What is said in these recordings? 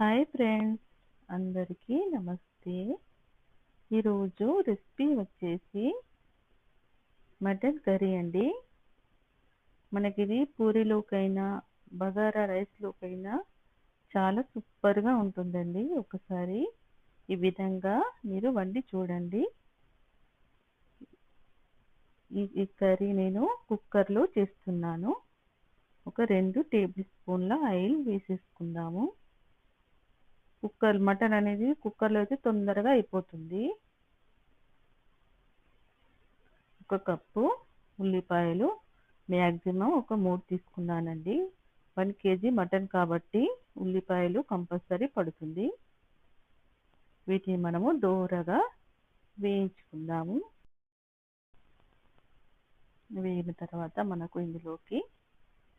Hi friends అందరికీ నమస్తే. ఈరోజు రెసిపీ వచ్చేసి మటన్ కర్రీ అండి. మనకి ఇది పూరీలోకైనా బగారా రైస్లోకైనా చాలా సూపర్గా ఉంటుందండి. ఒకసారి ఈ విధంగా మీరు వండి చూడండి. ఈ ఈ కర్రీ నేను కుక్కర్లో చేస్తున్నాను. ఒక రెండు టేబుల్ స్పూన్ల ఆయిల్ వేసేసుకుందాము. కుక్కర్ మటన్ అనేది కుక్కర్లో అయితే తొందరగా అయిపోతుంది. ఒక కప్పు ఉల్లిపాయలు మ్యాక్సిమం ఒక మూడు తీసుకున్నానండి. వన్ కేజీ మటన్ కాబట్టి ఉల్లిపాయలు కంపల్సరీ పడుతుంది. వీటిని మనము దోరగా వేయించుకుందాము. వేగిన తర్వాత మనకు ఇందులోకి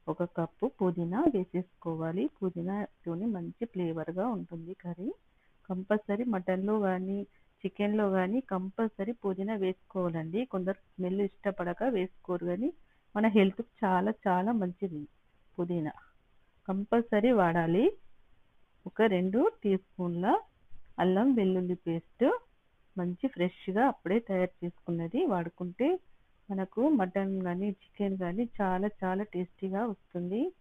ఒక కప్పు పుదీనా వేసేసుకోవాలి. పుదీనాతోని మంచి ఫ్లేవర్గా ఉంటుంది కర్రీ. కంపల్సరీ మటన్లో కానీ చికెన్లో కానీ కంపల్సరీ పుదీనా వేసుకోవాలండి. కొందరు స్మెల్ ఇష్టపడక వేసుకోరు కానీ మన హెల్త్కి చాలా చాలా మంచిది పుదీనా. కంపల్సరీ వాడాలి. ఒక రెండు టీ స్పూన్ల అల్లం వెల్లుల్లి పేస్ట్ మంచి ఫ్రెష్గా అప్పుడే తయారు చేసుకున్నది. వాడుకుంటే మనకు మటన్ కానీ చికెన్ కానీ చాలా చాలా టేస్టీగా వస్తుంది.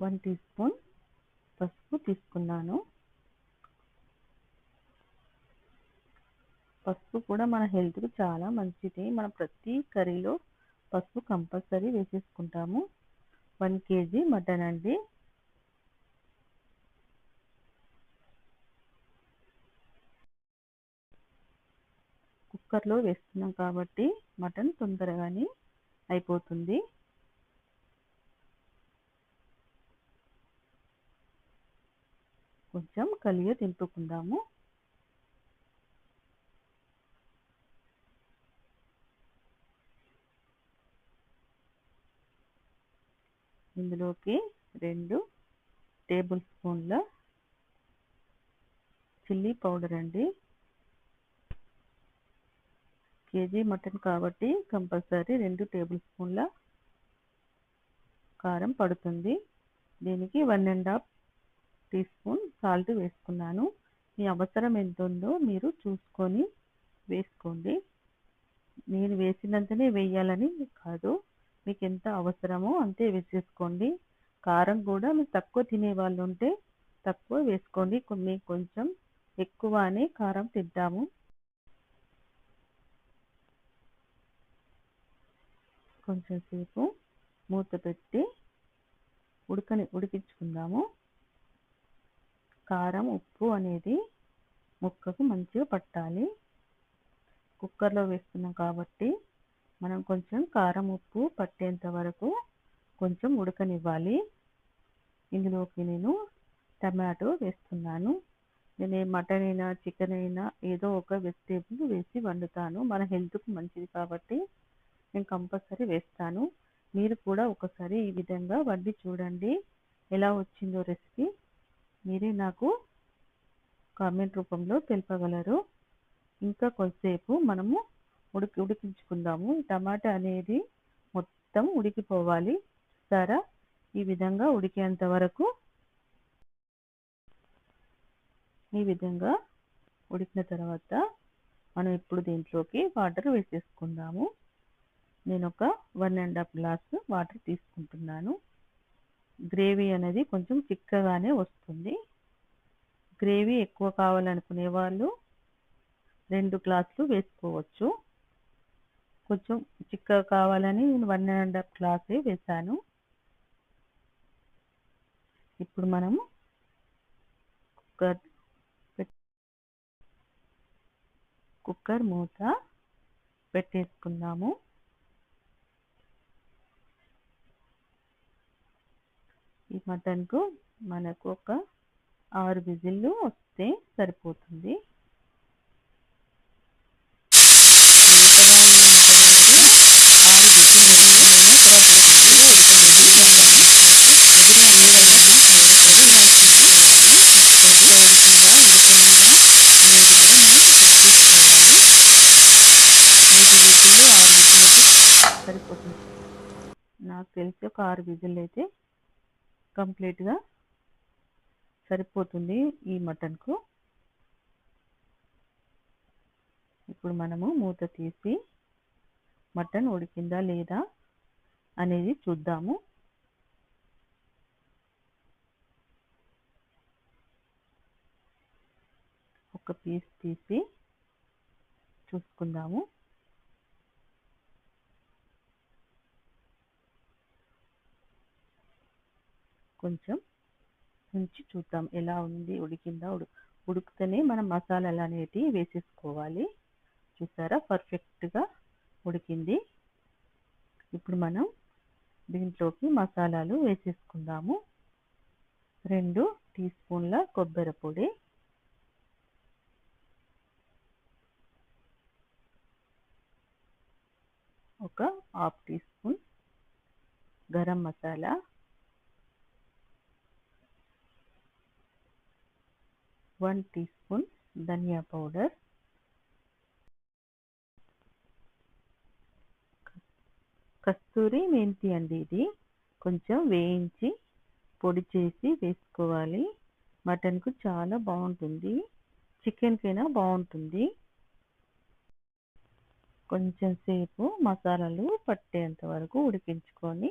వన్ టీ స్పూన్ పసుపు తీసుకున్నాను. పసుపు కూడా మన హెల్త్కి చాలా మంచిది. మనం ప్రతి కర్రీలో పసుపు కంపల్సరీ వేసేసుకుంటాము. వన్ కేజీ మటన్ అండి. కుక్కర్లో వేస్తున్నాం కాబట్టి మటన్ తొందరగానే అయిపోతుంది. కొంచెం కలిగి తింపుకుందాము ఇందులోకి రెండు టేబుల్ స్పూన్ల చిల్లీ పౌడర్ అండి. కేజీ మటన్ కాబట్టి కంపల్సరీ రెండు టేబుల్ స్పూన్ల కారం పడుతుంది. దీనికి one and half teaspoon salt వేసుకున్నాను. మీ అవసరం ఎంత ఉందో మీరు చూసుకొని వేసుకోండి. నేను వేసినంతనే వేయాలని కాదు. మీకు ఎంత అవసరమో అంతే వేసేసుకోండి. కారం కూడా మీరు తక్కువ తినే వాళ్ళు ఉంటే తక్కువ వేసుకోండి. కొన్ని కొంచెం ఎక్కువనే కారం తింటాము. కొంచెం సేపు మూత పెట్టి ఉడకని ఉడికించుకుందాము. కారం ఉప్పు అనేది ముక్కకు మంచిగా పట్టాలి. కుక్కర్లో వేస్తున్నాం కాబట్టి మనం కొంచెం కారం ఉప్పు పట్టేంత వరకు కొంచెం ఉడకనివ్వాలి. ఇందులోకి నేను టమాటో వేస్తున్నాను. నేను మటన్ అయినా చికెన్ అయినా ఏదో ఒక వెజిటేబుల్ వేసి వండుతాను. మన హెల్త్కు మంచిది కాబట్టి నేను కంపల్సరీ వేస్తాను. మీరు కూడా ఒకసారి ఈ విధంగా వండి చూడండి. ఎలా వచ్చిందో రెసిపీ మీరే నాకు కామెంట్ రూపంలో తెలుపగలరు. ఇంకా కొద్దిసేపు మనము ఉడికి ఉడికించుకుందాము. టమాటా అనేది మొత్తం ఉడికిపోవాలి. సరే ఈ విధంగా ఉడికేంత వరకు ఈ విధంగా ఉడికిన తర్వాత మనం ఇప్పుడు దీంట్లోకి వాటర్ వేసేసుకుందాము. నేను ఒక one and half glass water తీసుకుంటున్నాను. గ్రేవీ అనేది కొంచెం చిక్కగానే వస్తుంది. గ్రేవీ ఎక్కువ కావాలనుకునే వాళ్ళు రెండు గ్లాసులు వేసుకోవచ్చు. కొంచెం చిక్కగా కావాలని నేను వన్ అండ్ హాఫ్ గ్లాసే వేసాను ఇప్పుడు మనము కుక్కర్ కుక్కర్ మూత పెట్టేసుకుందాము. మటన్కు మనకు ఒక ఆరు విజిల్లు వస్తే సరిపోతుంది. ఆరు విజిల్లు వస్తేనే సరిపోతుంది. కొద్దిగా నీళ్ళని కొద్దిగా నీళ్ళని ఉడకకుండా అనేది కూడా మనం చెక్ చేసుకోవాలి ఐదు విజిల్లు ఆరు విజిల్లు సరిపోతుంది నాకు తెలిసి ఒక ఆరు విజిల్ అయితే కంప్లీట్గా సరిపోతుంది ఈ మటన్కు. ఇప్పుడు మనము మూత తీసి మటన్ ఉడికిందా లేదా అనేది చూద్దాము. ఒక పీస్ తీసి చూసుకుందాము. కొంచెం ఉంచి చూద్దాం ఎలా ఉంది ఉడికిందా ఉడు ఉడికితేనే మనం మసాలాలు అనేటివి వేసేసుకోవాలి. చూసారా? పర్ఫెక్ట్గా ఉడికింది. ఇప్పుడు మనం దీంట్లోకి మసాలాలు వేసేసుకుందాము. రెండు టీ స్పూన్ల కొబ్బరి పొడి. ఒక half teaspoon garam masala. One teaspoon dhania powder. Kasuri methi అండి ఇది. కొంచెం వేయించి పొడి చేసి వేసుకోవాలి. మటన్కు చాలా బాగుంటుంది. చికెన్కైనా బాగుంటుంది. కొంచెం సేపు మసాలాలు పట్టేంత వరకు ఉడికించుకొని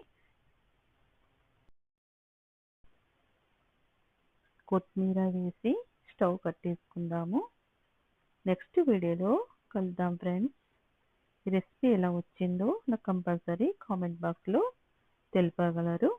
కొత్తిమీర వేసి స్టవ్ కట్టేసుకుందాము. నెక్స్ట్ వీడియోలో కలుద్దాం ఫ్రెండ్స్. ఈ రెసిపీ ఎలా వచ్చిందో నాకు కంపల్సరీ కామెంట్ బాక్స్లో తెలిపగలరు.